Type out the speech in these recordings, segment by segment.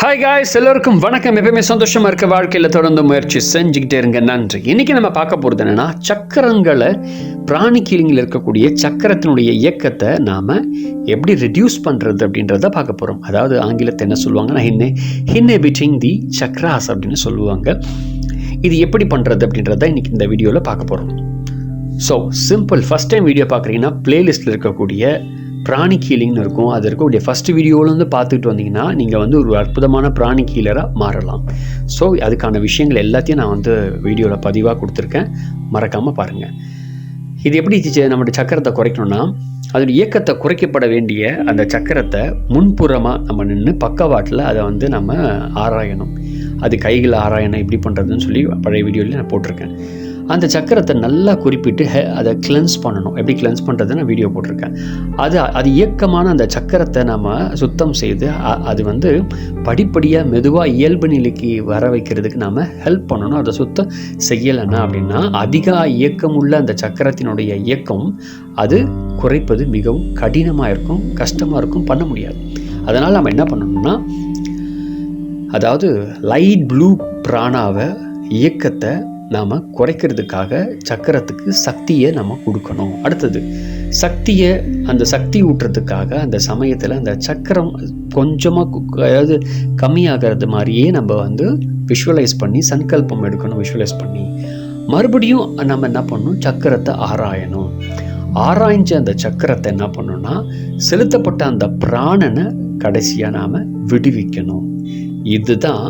Hi guys எல்லோருக்கும் வணக்கம். எப்பயுமே சந்தோஷமாக இருக்க வாழ்க்கையில் தொடர்ந்து முயற்சி செஞ்சுக்கிட்டே இருங்க. நன்றி. இன்னைக்கு நம்ம பார்க்க போகிறது என்னென்னா சக்கரங்களை பிராணி கீழிங்கில் இருக்கக்கூடிய சக்கரத்தினுடைய இயக்கத்தை நாம் எப்படி ரெடியூஸ் பண்ணுறது அப்படின்றத பார்க்க போகிறோம் அதாவது ஆங்கிலத்தை என்ன சொல்லுவாங்கன்னா ஹின்னே ஹின்ஹெபிட்டிங் தி சக்ராஸ் அப்படின்னு சொல்லுவாங்க. இது எப்படி பண்ணுறது அப்படின்றத இன்றைக்கி இந்த வீடியோவில் பார்க்க போகிறோம் so simple first time video பார்க்குறீங்கன்னா பிளேலிஸ்ட்டில் இருக்கக்கூடிய பிராணி கீலிங்னு இருக்கும். அது இருக்கக்கூடிய ஃபஸ்ட் வீடியோவிலேருந்து பார்த்துட்டு வந்தீங்கன்னா நீங்கள் வந்து ஒரு அற்புதமான பிராணி கீலராக மாறலாம். ஸோ அதுக்கான விஷயங்கள் எல்லாத்தையும் நான் வந்து வீடியோவில் பதிவாக கொடுத்துருக்கேன். மறக்காமல் பாருங்கள் இது எப்படி சி- நம்மளுடைய சக்கரத்தை குறைக்கணும்னா அதோட இயக்கத்தை குறைக்கப்பட வேண்டிய அந்த சக்கரத்தை முன்புறமாக நம்ம நின்று பக்கவாட்டில் அதை வந்து நம்ம ஆராயணும். அது கைகளை ஆராயணும் எப்படி பண்ணுறதுன்னு சொல்லி பழைய வீடியோவில் நான் போட்டிருக்கேன். அந்த சக்கரத்தை நல்லா குறிப்பிட்டு ஹெ- அதை கிளென்ஸ் பண்ணணும். எப்படி கிளென்ஸ் பண்ணுறது நான் வீடியோ போட்டிருக்கேன். அது அது இயக்கமான அந்த சக்கரத்தை நம்ம சுத்தம் செய்து அது வந்து படிப்படியாக மெதுவாக இயல்பு நிலைக்கு வர வைக்கிறதுக்கு நாம் ஹெல்ப் பண்ணணும். அதை சுத்தம் செய்யலைன்னா அப்படின்னா அதிக இயக்கம் உள்ள அந்த சக்கரத்தினுடைய இயக்கம் அது குறைப்பது மிகவும் கடினமாக இருக்கும் கஷ்டமாக இருக்கும் பண்ண முடியாது. அதனால் நம்ம என்ன பண்ணணும்னா அதாவது லைட் ப்ளூ பிராணாவை இயக்கத்தை நாம் குறைக்கிறதுக்காக சக்கரத்துக்கு சக்தியை நம்ம கொடுக்கணும். அடுத்தது சக்தியை அந்த சக்தி ஊட்டுறதுக்காக அந்த சமயத்தில் அந்த சக்கரம் கொஞ்சமாக அதாவது கம்மியாகிறது மாதிரியே நம்ம வந்து விஷுவலைஸ் பண்ணி சங்கல்பம் எடுக்கணும் விஷுவலைஸ் பண்ணி. மறுபடியும் நம்ம என்ன பண்ணணும்? சக்கரத்தை ஆராயணும். ஆராய்ஞ்ச அந்த சக்கரத்தை என்ன பண்ணணும்னா செலுத்தப்பட்ட அந்த பிராணனை கடைசியாக நாம் விடுவிக்கணும். இதுதான்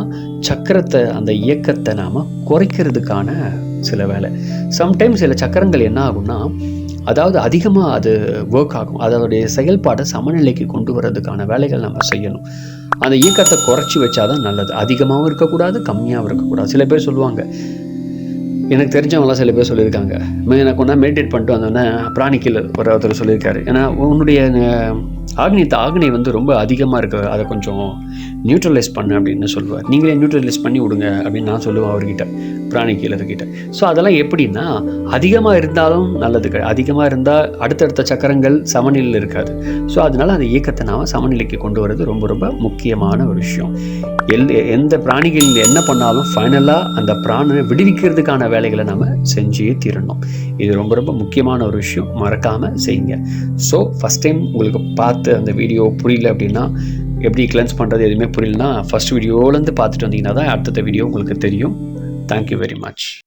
சக்கரத்தை அந்த இயக்கத்தை நாம் குறைக்கிறதுக்கான சில வேலை. சம்டைம்ஸ் சில சக்கரங்கள் என்ன ஆகும்னா அதாவது அதிகமாக அது ஒர்க் ஆகும். அதனுடைய செயல்பாடை சமநிலைக்கு கொண்டு வர்றதுக்கான வேலைகள் நம்ம செய்யணும். அந்த இயக்கத்தை குறைச்சி வச்சாதான் நல்லது. அதிகமாகவும் இருக்கக்கூடாது கம்மியாகவும் இருக்கக்கூடாது. சில பேர் சொல்லுவாங்க எனக்கு தெரிஞ்சவங்களாம் சில பேர் சொல்லியிருக்காங்க. எனக்கு ஒன்றா மெடிடேட் பண்ணிட்டு வந்தோன்னே பிராணிக்கில் ஒரு ஒருத்தர் சொல்லியிருக்காரு. ஏன்னா உன்னுடைய ஆக்னி ஆக்னி வந்து ரொம்ப அதிகமாக இருக்கு. அதை கொஞ்சம் நியூட்ரலைஸ் பண்ணு அப்படின்னு சொல்லுவார். நீங்களே நியூட்ரலைஸ் பண்ணி விடுங்க அப்படின்னு நான் சொல்லுவேன் அவர்கிட்ட பிராணி கீழர்கிட்ட. ஸோ அதெல்லாம் எப்படின்னா அதிகமாக இருந்தாலும் நல்லது. அதிகமாக இருந்தால் அடுத்தடுத்த சக்கரங்கள் சமநிலையில் இருக்காது. ஸோ அதனால் அந்த இயக்கத்தை நாம் சமநிலைக்கு கொண்டு வரது ரொம்ப ரொம்ப முக்கியமான ஒரு விஷயம். எல் எந்த பிராணிகள் என்ன பண்ணாலும் ஃபைனலாக அந்த பிராணனை விடுவிக்கிறதுக்கான வேலைகளை நம்ம செஞ்சே தீரணும். இது ரொம்ப ரொம்ப முக்கியமான ஒரு விஷயம். மறக்காமல் செய்யுங்க. ஸோ ஃபஸ்ட் டைம் உங்களுக்கு பார்த்து அந்த வீடியோ புரியல அப்படின்னா எப்படி கிளென்ஸ் பண்ணுறது எதுவுமே புரியலனா ஃபஸ்ட் வீடியோலேருந்து பார்த்துட்டு வந்தீங்கன்னா தான் அடுத்த வீடியோ உங்களுக்கு தெரியும். Thank you very much